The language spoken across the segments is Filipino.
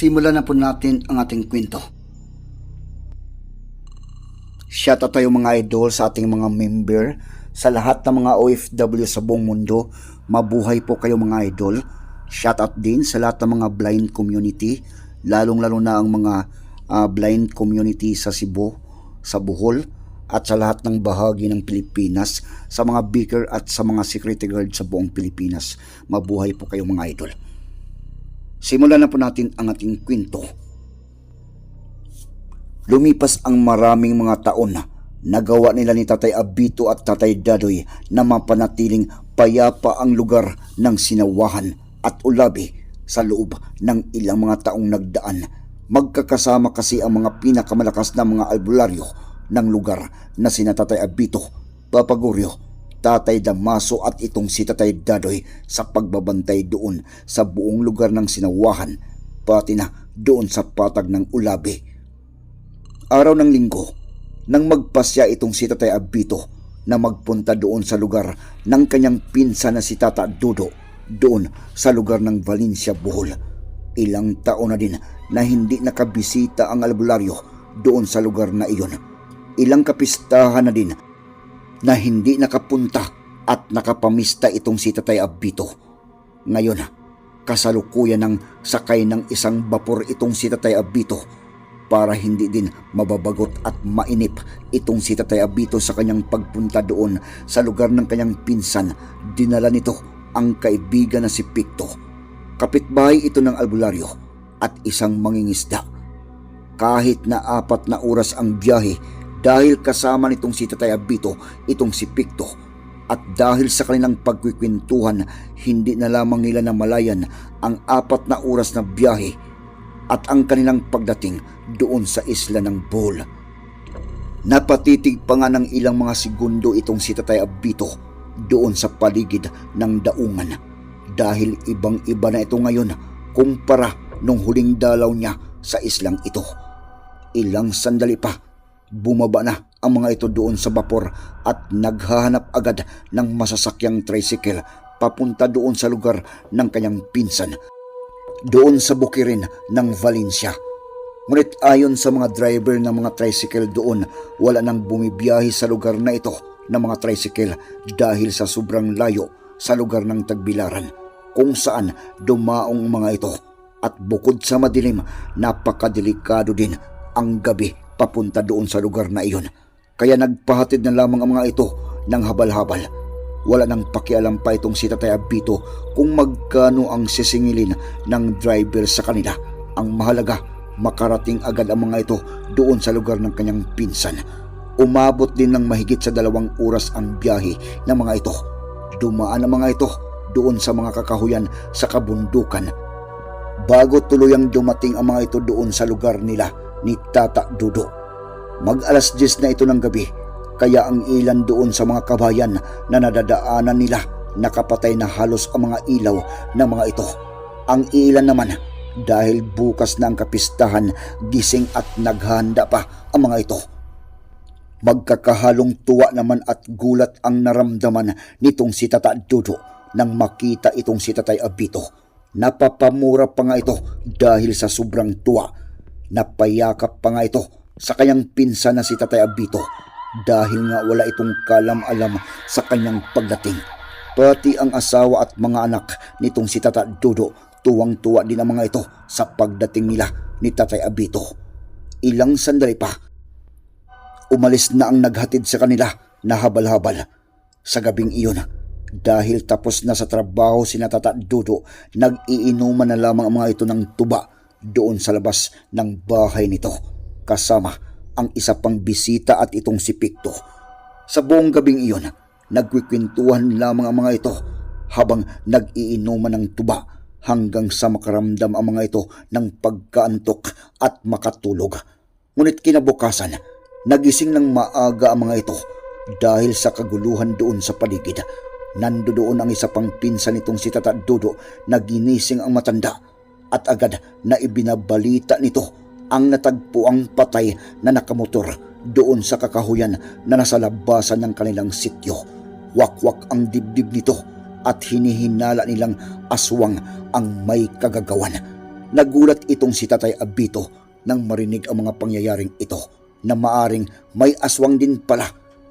Simulan na po natin ang ating kwento. Shoutout tayo mga idol sa ating mga member, sa lahat ng mga OFW sa buong mundo. Mabuhay po kayo mga idol. Shoutout din sa lahat ng mga blind community, lalong-lalo na ang mga ah, blind community sa Cebu, sa Bohol, at sa lahat ng bahagi ng Pilipinas, sa mga beaker at sa mga security guard sa buong Pilipinas. Mabuhay po kayo mga idol. Simulan na po natin ang ating kwento. Lumipas ang maraming mga taon na nagawa nila ni Tatay Abito at Tatay Dadoy na mapanatiling payapa ang lugar ng sinawahan at ulabi sa loob ng ilang mga taong nagdaan. Magkakasama kasi ang mga pinakamalakas na mga albularyo ng lugar na sina Tatay Abito, Papa Goryo, Tatay Damaso at itong si Tatay Dadoy sa pagbabantay doon sa buong lugar ng sinawahan, pati na doon sa patag ng ulabi. Araw ng linggo, nang magpasya itong si Tatay Abito na magpunta doon sa lugar ng kanyang pinsan na si Tata Dodo doon sa lugar ng Valencia, Bohol. Ilang taon na din na hindi nakabisita ang albularyo doon sa lugar na iyon. Ilang kapistahan na din na hindi nakapunta at nakapamista itong si Tatay Abito. Ngayon, kasalukuyan ng sakay ng isang bapor itong si Tatay Abito para hindi din mababagot at mainip itong si Tatay Abito sa kanyang pagpunta doon sa lugar ng kanyang pinsan. Dinala nito ang kaibigan na si Picto. Kapitbahay ito ng albularyo at isang mangingisda. Kahit na apat na oras ang biyahe dahil kasama nitong si Tatay Abito itong si Picto at dahil sa kanilang pagkikwentuhan hindi na lamang nila namalayan ang apat na oras na biyahe at ang kanilang pagdating doon sa isla ng Bol. Napatitig pa nga ng ilang mga segundo itong si Tatay Abito doon sa paligid ng daungan dahil ibang-iba na ito ngayon kumpara nung huling dalaw niya sa islang ito. Ilang sandali pa, bumaba na ang mga ito doon sa bapor at naghahanap agad ng masasakyang tricycle papunta doon sa lugar ng kanyang pinsan doon sa bukirin ng Valencia. Ngunit ayon sa mga driver ng mga tricycle doon, wala nang bumibiyahe sa lugar na ito ng mga tricycle dahil sa sobrang layo sa lugar ng Tagbilaran kung saan dumaong mga ito. At bukod sa madilim, napakadelikado din ang gabi papunta doon sa lugar na iyon. Kaya nagpahatid na lamang ang mga ito ng habal-habal. Wala nang pakialam pa itong si Tatay Abito kung magkano ang sisingilin ng driver sa kanila. Ang mahalaga, makarating agad ang mga ito doon sa lugar ng kanyang pinsan. Umabot din ng mahigit sa dalawang oras ang biyahe ng mga ito. Dumaan ang mga ito doon sa mga kakahuyan sa kabundukan. Bago tuluyang dumating ang mga ito doon sa lugar nila ni Tata Dudo. Mag alas 10 na ito ng gabi kaya ang ilan doon sa mga kabayan na nadadaanan nila nakapatay na halos ang mga ilaw ng mga ito. Ang ilan naman dahil bukas na ang kapistahan, gising at naghanda pa ang mga ito. Magkakahalong tuwa naman at gulat ang naramdaman nitong si Tata Dudo nang makita itong si Tatay Abito. Napapamura pa nga ito dahil sa sobrang tuwa. Napayakap pa nga ito sa kanyang pinsan na si Tatay Abito dahil nga wala itong kalam-alam sa kanyang pagdating. Pati ang asawa at mga anak nitong si Tata Dodo tuwang-tuwa din ang mga ito sa pagdating nila ni Tatay Abito. Ilang sandali pa, umalis na ang naghatid sa kanila na habal-habal. Sa gabing iyon, dahil tapos na sa trabaho si Tata Dodo, nag-iinuman na lamang ang mga ito ng tuba doon sa labas ng bahay nito. Kasama ang isa pang bisita at itong si Picto. Sa buong gabing iyon, nagkwikwentuhan lamang ang mga ito habang nag-iinuman ng tuba hanggang sa makaramdam ang mga ito ng pagkaantok at makatulog. Ngunit kinabukasan, nagising ng maaga ang mga ito dahil sa kaguluhan doon sa paligid. Nando doon ang isa pang pinsan nitong si Tata Dodo na ginising ang matanda at agad na ibinabalita nito ang natagpo ang patay na nakamotor doon sa kakahuyan na nasa labasan ng kanilang sityo. Wakwak ang dibdib nito at hinihinala nilang aswang ang may kagagawan. Nagulat itong si Tatay Abito nang marinig ang mga pangyayaring ito na maaring may aswang din pala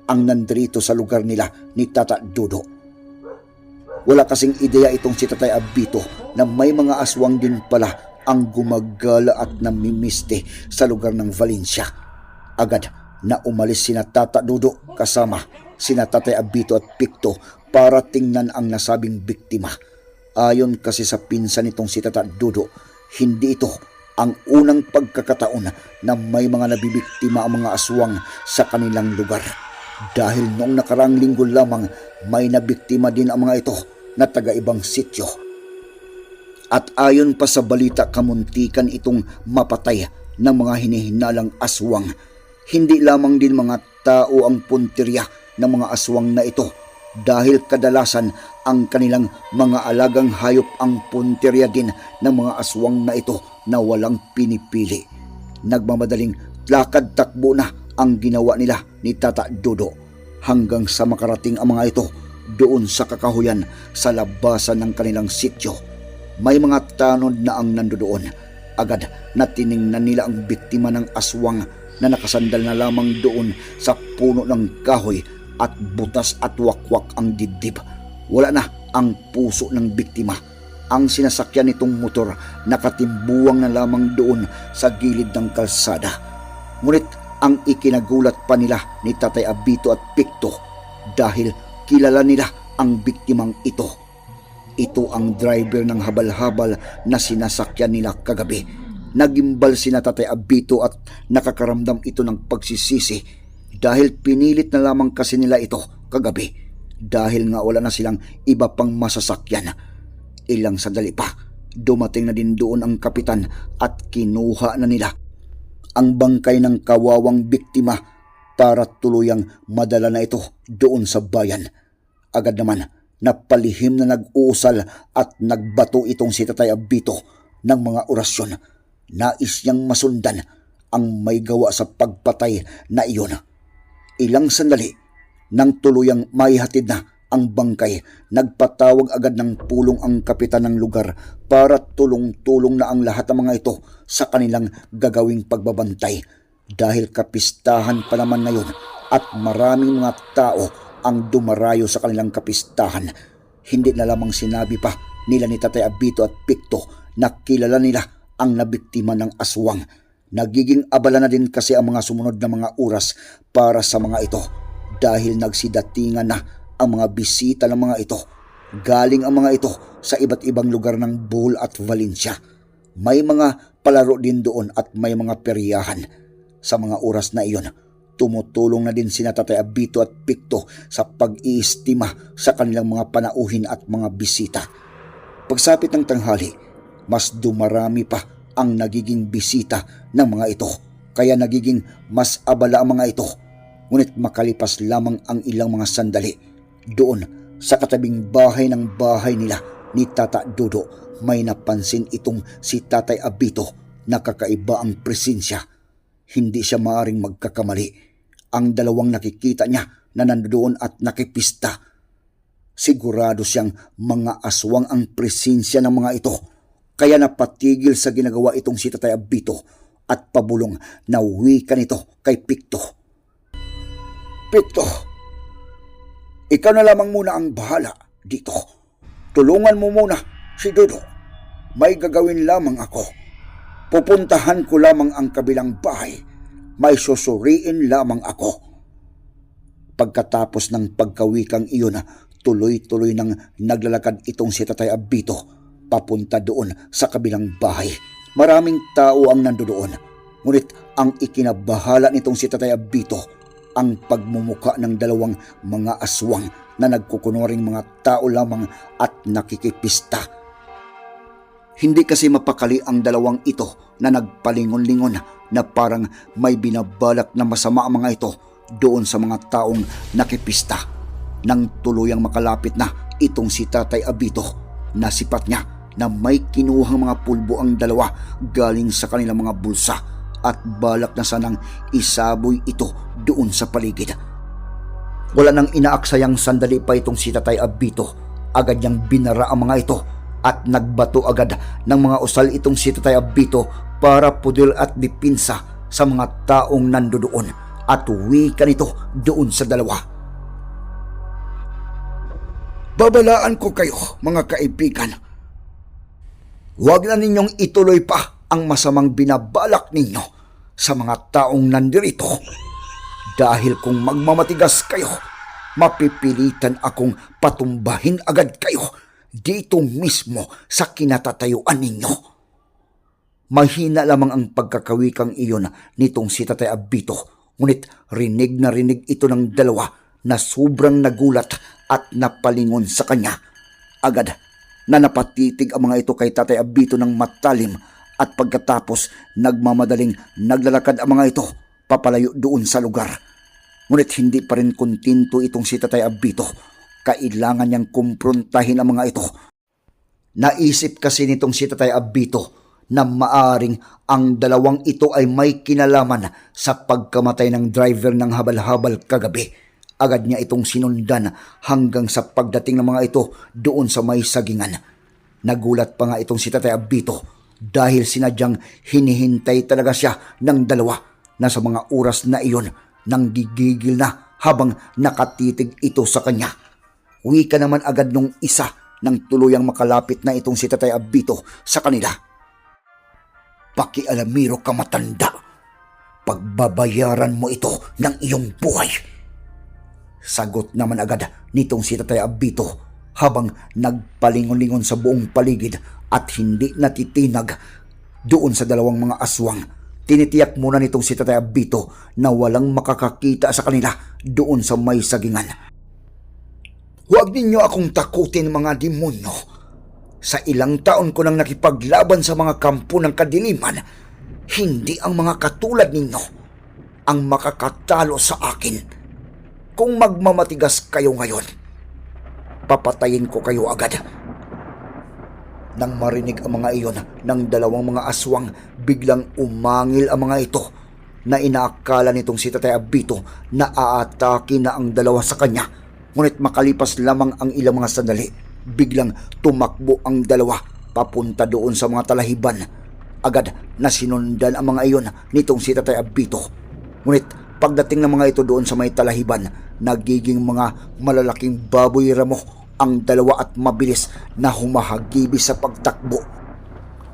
ang nandrito sa lugar nila ni Tata Dudo. Wala kasing ideya itong si Tatay Abito na may mga aswang din pala ang gumagala at namimiste sa lugar ng Valencia. Agad na umalis sina Tata Dudo kasama sina Tatay Abito at Picto para tingnan ang nasabing biktima. Ayon kasi sa pinsan nitong si Tata Dudo, hindi ito ang unang pagkakataon na may mga nabibiktima ang mga aswang sa kanilang lugar. Dahil noong nakarang linggo lamang may nabiktima din ang mga ito na taga-ibang sityo. At ayon pa sa balita kamuntikan itong mapatay ng mga hinihinalang aswang. Hindi lamang din mga tao ang puntirya ng mga aswang na ito dahil kadalasan ang kanilang mga alagang hayop ang puntirya din ng mga aswang na ito na walang pinipili. Nagmamadaling lakad takbo na ang ginawa nila ni Tata Dodo hanggang sa makarating ang mga ito doon sa kakahuyan sa labasan ng kanilang sityo. May mga tanod na ang nandoon. Agad na tiningnan nila ang biktima ng aswang na nakasandal na lamang doon sa puno ng kahoy at butas at wakwak ang dibdib. Wala na ang puso ng biktima. Ang sinasakyan nitong motor nakatimbuwang na lamang doon sa gilid ng kalsada. Ngunit ang ikinagulat pa nila ni Tatay Abito at Picto dahil kilala nila ang biktimang ito. Ito ang driver ng habal-habal na sinasakyan nila kagabi. Nagimbal sina Tatay Abito at nakakaramdam ito ng pagsisisi dahil pinilit na lamang kasi nila ito kagabi dahil nga wala na silang iba pang masasakyan. Ilang sandali pa, dumating na din doon ang kapitan at kinuha na nila ang bangkay ng kawawang biktima para tuluyang madala na ito doon sa bayan. Agad naman, napalihim na nag-uusal at nagbato itong si Tatay Abito ng mga orasyon. Nais niyang masundan ang may gawa sa pagpatay na iyon. Ilang sandali, nang tuluyang maihatid na ang bangkay, nagpatawag agad ng pulong ang kapitan ng lugar para tulong-tulong na ang lahat ng mga ito sa kanilang gagawing pagbabantay. Dahil kapistahan pa naman ngayon at maraming mga tao ang dumarayo sa kanilang kapistahan. Hindi na lamang sinabi pa nila ni Tatay Abito at Picto na kilala nila ang nabiktima ng aswang. Nagiging abala na din kasi ang mga sumunod na mga oras para sa mga ito dahil nagsidatingan na ang mga bisita ng mga ito. Galing ang mga ito sa iba't ibang lugar ng Bohol at Valencia. May mga palaro din doon at may mga peryahan. Sa mga oras na iyon, tumutulong na din sina Tatay Abito at Picto sa pag-iistima sa kanilang mga panauhin at mga bisita. Pagsapit ng tanghali, mas dumarami pa ang nagiging bisita ng mga ito. Kaya nagiging mas abala ang mga ito. Ngunit makalipas lamang ang ilang mga sandali. Doon, sa katabing bahay ng bahay nila ni Tata Dodo, may napansin itong si Tatay Abito na kakaiba ang presensya. Hindi siya maaring magkakamali. Ang dalawang nakikita niya na nandoon at nakipista. Sigurado siyang mga aswang ang presensya ng mga ito. Kaya napatigil sa ginagawa itong si Tatay Abito at pabulong na wika nito kay Picto. Picto, ikaw na lamang muna ang bahala dito. Tulungan mo muna si Dodo. May gagawin lamang ako. Pupuntahan ko lamang ang kabilang bahay. May susuriin lamang ako. Pagkatapos ng pagkawikang iyon, tuloy-tuloy nang naglalakad itong si Tatay Abito papunta doon sa kabilang bahay. Maraming tao ang nandoon. Ngunit ang ikinabahala nitong si Tatay Abito ang pagmumuka ng dalawang mga aswang na nagkukunoring mga tao lamang at nakikipista. Hindi kasi mapakali ang dalawang ito na nagpalingon-lingon na parang may binabalak na masama ang mga ito doon sa mga taong nakipista. Nang tuluyang makalapit na itong si Tatay Abito, nasipat niya na may kinuhang mga pulbo ang dalawa galing sa kanilang mga bulsa at balak na sanang isaboy ito doon sa paligid. Wala nang inaaksayang sandali pa itong si Tatay Abito. Agad niyang binara ang mga ito at nagbato agad ng mga usal itong si Tatay Abito para pudil at dipinsa sa mga taong nandoon at wika nito doon sa dalawa. Babalaan ko kayo, mga kaibigan. Huwag na ninyong ituloy pa ang masamang binabalak ninyo sa mga taong nandirito. Dahil kung magmamatigas kayo, mapipilitan akong patumbahin agad kayo dito mismo sa kinatatayuan ninyo. Mahina lamang ang pagkakawikang iyon nitong si Tatay Abito, ngunit rinig na rinig ito ng dalawa na sobrang nagulat at napalingon sa kanya. Agad na napatitig ang mga ito kay Tatay Abito ng matalim at pagkatapos nagmamadaling naglalakad ang mga ito papalayo doon sa lugar. Ngunit hindi pa rin kontinto itong si Tatay Abito. Kailangan niyang kumprontahin ang mga ito. Naisip kasi nitong si Tatay Abito na maaring ang dalawang ito ay may kinalaman sa pagkamatay ng driver ng habal-habal kagabi. Agad niya itong sinundan hanggang sa pagdating ng mga ito doon sa may sagingan. Nagulat pa nga itong si Tatay Abito dahil sinadyang hinihintay talaga siya ng dalawa na sa mga oras na iyon nang gigigil na habang nakatitig ito sa kanya. Wika naman agad nung isa nang tuluyang makalapit na itong si Tatay Abito sa kanila. Pakialamiro ka matanda. Pagbabayaran mo ito ng iyong buhay. Sagot naman agad nitong si Tatay Abito habang nagpalingon-lingon sa buong paligid at hindi natitinag doon sa dalawang mga aswang. Tinitiyak muna nitong si Tatay Abito na walang makakakita sa kanila doon sa may sagingan. Huwag ninyo akong takutin mga demonyo. Sa ilang taon ko nang nakipaglaban sa mga kampo ng kadiliman, hindi ang mga katulad ninyo ang makakatalo sa akin. Kung magmamatigas kayo ngayon, papatayin ko kayo agad. Nang marinig ang mga iyon ng dalawang mga aswang, biglang umangil ang mga ito na inaakala nitong si Tatay Abito na aatake na ang dalawa sa kanya. Ngunit makalipas lamang ang ilang mga sandali, biglang tumakbo ang dalawa papunta doon sa mga talahiban. Agad na sinundan ang mga iyon nitong si Tatay Abito. Ngunit pagdating ng mga ito doon sa may talahiban, nagiging mga malalaking baboy ramo ang dalawa at mabilis na humahagibis sa pagtakbo.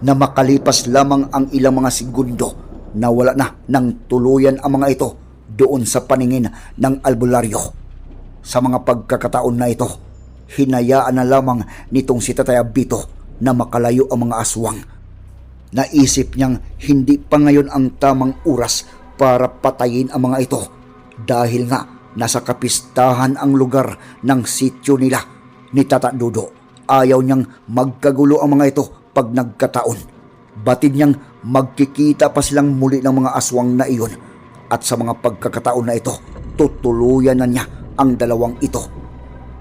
Na makalipas lamang ang ilang mga segundo, nawala na ng tuluyan ang mga ito doon sa paningin ng albularyo. Sa mga pagkakataon na ito, hinayaan na lamang nitong si Tatay Abito na makalayo ang mga aswang. Naisip niyang hindi pa ngayon ang tamang oras para patayin ang mga ito dahil nga nasa kapistahan ang lugar ng sityo nila ni Tata Dudo. Ayaw niyang magkagulo ang mga ito pag nagkataon. Batid niyang magkikita pa silang muli ng mga aswang na iyon at sa mga pagkakataon na ito, tutuluyan na niya ang dalawang ito.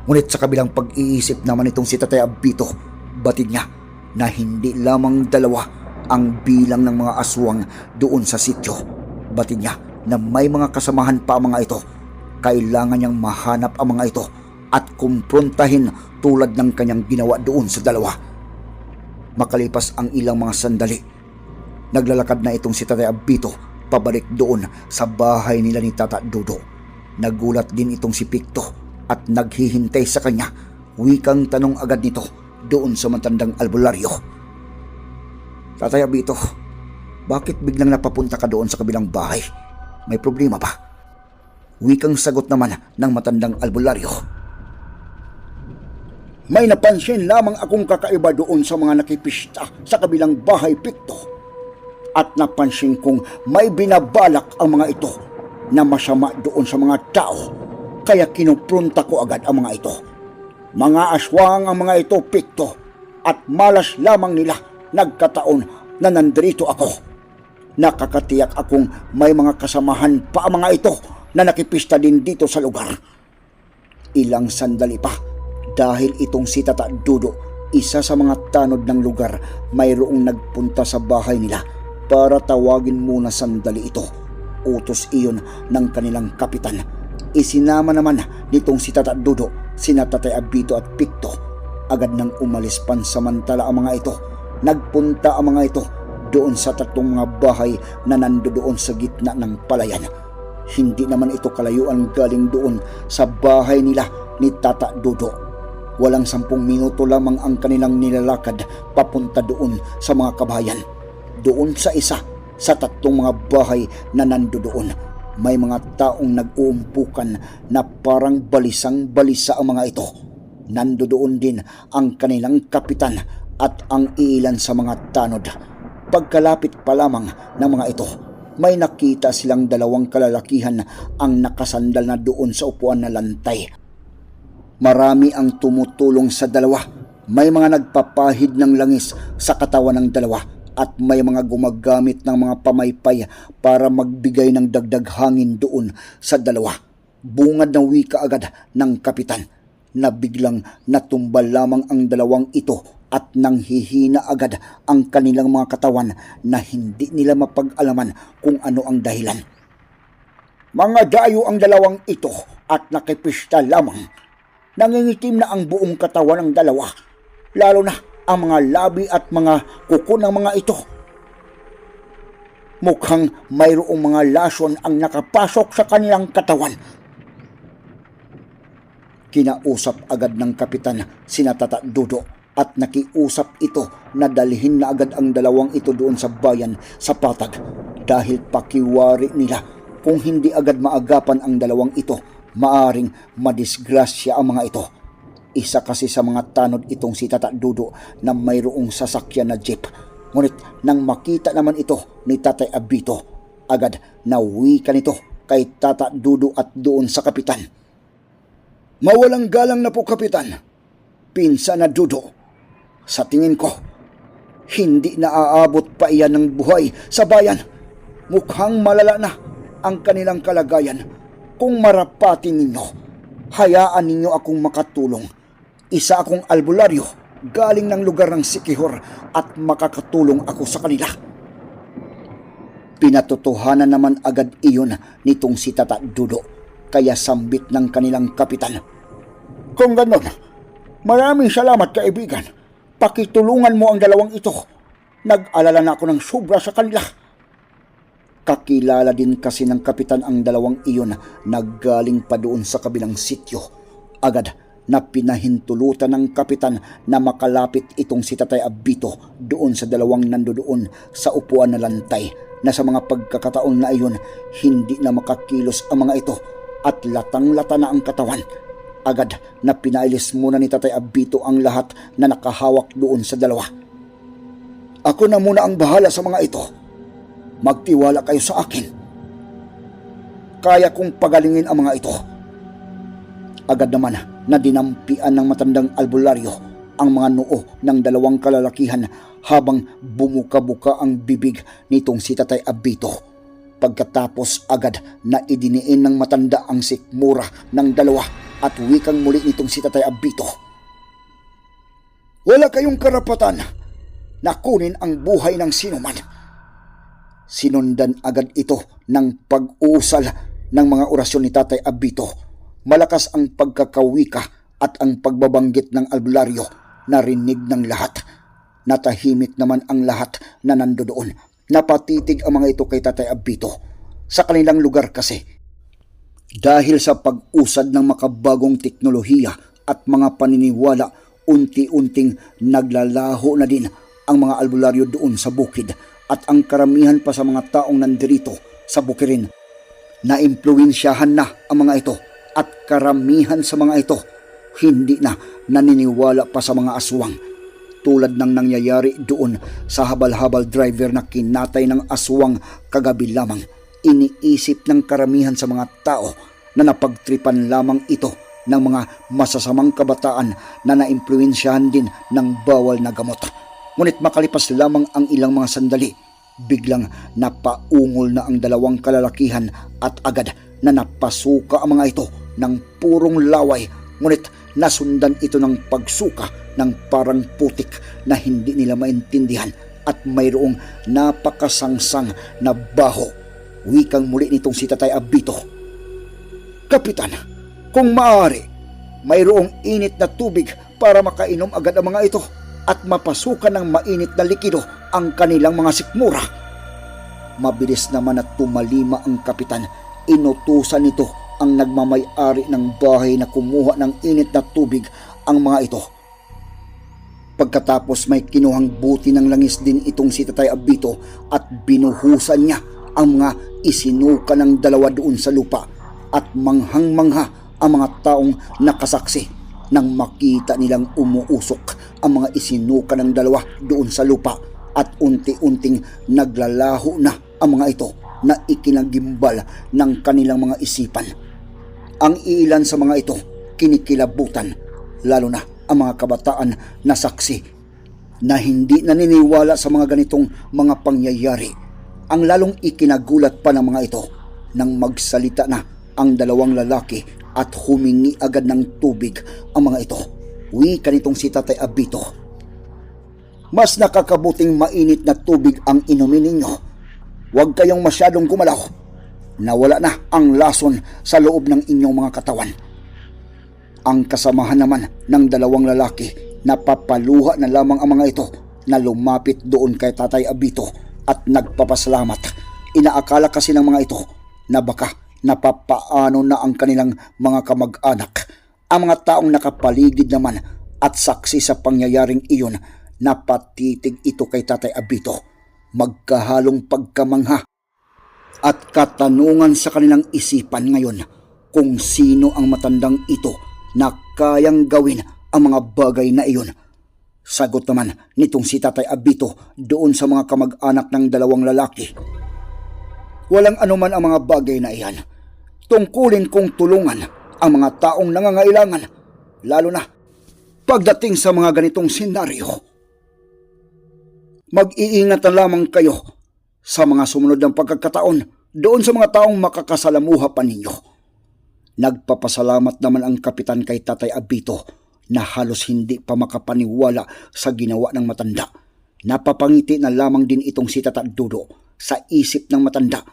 Ngunit sa kabilang pag-iisip naman itong si Tatay Abito, batid niya na hindi lamang dalawa ang bilang ng mga aswang doon sa sityo. Batid niya na may mga kasamahan pa ang mga ito. Kailangan niyang mahanap ang mga ito at kumprontahin tulad ng kanyang ginawa doon sa dalawa. Makalipas ang ilang mga sandali, naglalakad na itong si Tatay Abito pabalik doon sa bahay nila ni Tata Dodo. Nagulat din itong si Pikto at naghihintay sa kanya. Wikang tanong agad nito doon sa matandang albularyo. Tatay Abito, bakit biglang napapunta ka doon sa kabilang bahay? May problema ba? Wikang sagot naman ng matandang albularyo. May napansin lamang akong kakaiba doon sa mga nakipista sa kabilang bahay Pikto. At napansin kong may binabalak ang mga ito na masama doon sa mga tao. Kaya kinuprunta ko agad ang mga ito. Mga aswang ang mga ito, Pikto. At malas lamang nila nagkataon na nandrito ako. Nakakatiyak akong may mga kasamahan pa ang mga ito na nakipista din dito sa lugar. Ilang sandali pa dahil itong si Tata Dudo, isa sa mga tanod ng lugar, mayroong nagpunta sa bahay nila para tawagin muna sandali ito. Utos iyon ng kanilang kapitan. Isinama naman nitong si Tata Dudo, sina Abito at Pikto. Agad nang umalis pansamantala ang mga ito. Nagpunta ang mga ito doon sa tatlong mga bahay na nandoon sa gitna ng palayan. Hindi naman ito kalayuan galing doon sa bahay nila ni Tata Dodo. Walang sampung minuto lamang ang kanilang nilalakad papunta doon sa mga kabayan. Doon sa isa sa tatlong mga bahay na nandoon, may mga taong nag-uumpukan na parang balisang-balisa ang mga ito. Nandoon din ang kanilang kapitan at ang ilan sa mga tanod. Pagkalapit pa lamang ng mga ito, may nakita silang dalawang kalalakihan ang nakasandal na doon sa upuan na lantay. Marami ang tumutulong sa dalawa. May mga nagpapahid ng langis sa katawan ng dalawa at may mga gumagamit ng mga pamaypay para magbigay ng dagdag hangin doon sa dalawa. Bungad na wika agad ng kapitan na biglang natumbal lamang ang dalawang ito at nang hihina agad ang kanilang mga katawan na hindi nila mapag-alaman kung ano ang dahilan. Mga dayo ang dalawang ito at nakipista lamang. Nangingitim na ang buong katawan ng dalawa, lalo na ang mga labi at mga kuko ng mga ito. Mukhang mayroong mga lason ang nakapasok sa kanilang katawan. Kinausap agad ng kapitan sina Dudo at nakiusap ito na dalhin na agad ang dalawang ito doon sa bayan sa patag dahil pakiwari nila kung hindi agad maagapan ang dalawang ito maaring madisgrasya ang mga ito. Isa kasi sa mga tanod itong si Tata Dudo na mayroong sasakyan na jeep. Ngunit nang makita naman ito ni Tatay Abito, agad nawi ka nito kay Tata Dudo at doon sa kapitan. Mawalang galang na po kapitan. Pinsa na Dudo. Sa tingin ko, hindi na aabot pa iyan ng buhay sa bayan. Mukhang malala na ang kanilang kalagayan. Kung marapatin ninyo, hayaan ninyo akong makatulong. Isa akong albularyo galing ng lugar ng Sikihor at makakatulong ako sa kanila. Pinatotohanan naman agad iyon nitong si Tata Dudo kaya sambit ng kanilang kapitan. Kung ganon, maraming salamat kaibigan. Pakitulungan mo ang dalawang ito. Nag-alala na ako ng sobra sa kanila. Kakilala din kasi ng kapitan ang dalawang iyon na galing pa doon sa kabilang sityo. Agad na pinahintulutan ng kapitan na makalapit itong si Tatay Abito doon sa dalawang nandoon sa upuan na lantay na sa mga pagkakataon na iyon hindi na makakilos ang mga ito at latang-lata na ang katawan. Agad na pinailis muna ni Tatay Abito ang lahat na nakahawak doon sa dalawa. Ako na muna ang bahala sa mga ito. Magtiwala kayo sa akin. Kaya kong pagalingin ang mga ito. Agad naman na dinampian ng matandang albularyo ang mga noo ng dalawang kalalakihan habang bumuka-buka ang bibig nitong si Tatay Abito. Pagkatapos agad na idiniin ng matanda ang sikmura ng dalawa at wikang muli nitong si Tatay Abito. Wala kayong karapatan na kunin ang buhay ng sinuman. Sinundan agad ito ng pag-uusal ng mga orasyon ni Tatay Abito. Malakas ang pagkakawika at ang pagbabanggit ng albularyo narinig ng lahat. Natahimik naman ang lahat na nandoon. Napatitig ang mga ito kay Tatay Abito. Sa kanilang lugar kasi, dahil sa pag-usad ng makabagong teknolohiya at mga paniniwala, unti-unting naglalaho na din ang mga albularyo doon sa bukid at ang karamihan pa sa mga taong nandirito sa bukirin. Naimpluwensyahan na ang mga ito at karamihan sa mga ito hindi na naniniwala pa sa mga aswang tulad ng nangyayari doon sa habal-habal driver na kinatay ng aswang kagabi lamang. Iniisip ng karamihan sa mga tao na napagtripan lamang ito ng mga masasamang kabataan na naimpluwensyahan din ng bawal na gamot. Ngunit makalipas lamang ang ilang mga sandali, biglang napaungol na ang dalawang kalalakihan at agad na napasuka ang mga ito ng purong laway. Ngunit nasundan ito ng pagsuka ng parang putik na hindi nila maintindihan at mayroong napakasangsang na baho. Wikang muli nitong si Tatay Abito. Kapitan, kung maaari, mayroong init na tubig para makainom agad ang mga ito at mapasukan ng mainit na likido ang kanilang mga sikmura. Mabilis naman at tumalima ang kapitan. Inutusan nito ang nagmamay-ari ng bahay na kumuha ng init na tubig ang mga ito. Pagkatapos may kinuhang buti ng langis din itong si Tatay Abito at binuhusan niya ang mga isinuka ng dalawa doon sa lupa at manghang-mangha ang mga taong nakasaksi nang makita nilang umuusok ang mga isinuka ng dalawa doon sa lupa at unti-unting naglalaho na ang mga ito na ikinagimbal ng kanilang mga isipan. Ang ilan sa mga ito kinikilabutan, lalo na ang mga kabataan na saksi na hindi naniniwala sa mga ganitong mga pangyayari. Ang lalong ikinagulat pa ng mga ito nang magsalita na ang dalawang lalaki at humingi agad ng tubig ang mga ito. Wika nitong si Tatay Abito. Mas nakakabuting mainit na tubig ang inumin ninyo. Huwag kayong masyadong gumalaw. Nawala na ang lason sa loob ng inyong mga katawan. Ang kasamahan naman ng dalawang lalaki na papaluha na lamang ang mga ito na lumapit doon kay Tatay Abito at nagpapasalamat. Inaakala kasi ng mga ito na baka napapaano na ang kanilang mga kamag-anak. Ang mga taong nakapaligid naman at saksi sa pangyayaring iyon napatitig ito kay Tatay Abito. Magkahalong pagkamangha at katanungan sa kanilang isipan ngayon kung sino ang matandang ito na kayang gawin ang mga bagay na iyon. Sagot naman nitong si Tatay Abito doon sa mga kamag-anak ng dalawang lalaki. Walang anuman ang mga bagay na iyan. Tungkulin kong tulungan ang mga taong nangangailangan, lalo na pagdating sa mga ganitong senaryo. Mag-iingat na lamang kayo sa mga sumunod ng pagkakataon doon sa mga taong makakasalamuha pa ninyo. Nagpapasalamat naman ang kapitan kay Tatay Abito na halos hindi pa makapaniwala sa ginawa ng matanda. Napapangiti na lamang din itong si Tata Dudo sa isip ng matanda.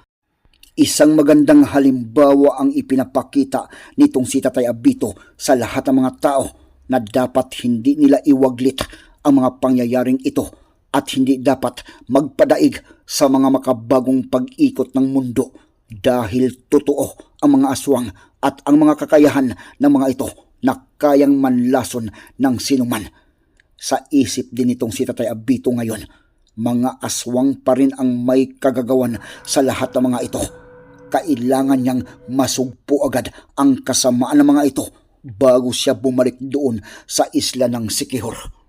Isang magandang halimbawa ang ipinapakita nitong si Tatay Abito sa lahat ng mga tao na dapat hindi nila iwaglit ang mga pangyayaring ito at hindi dapat magpadaig sa mga makabagong pag-ikot ng mundo dahil totoo ang mga aswang at ang mga kakayahan ng mga ito na kayang manlason ng sinuman. Sa isip din itong si Tatay Abito ngayon, mga aswang pa rin ang may kagagawan sa lahat ng mga ito. Kailangan niyang masugpo agad ang kasamaan ng mga ito bago siya bumalik doon sa isla ng Sikihor.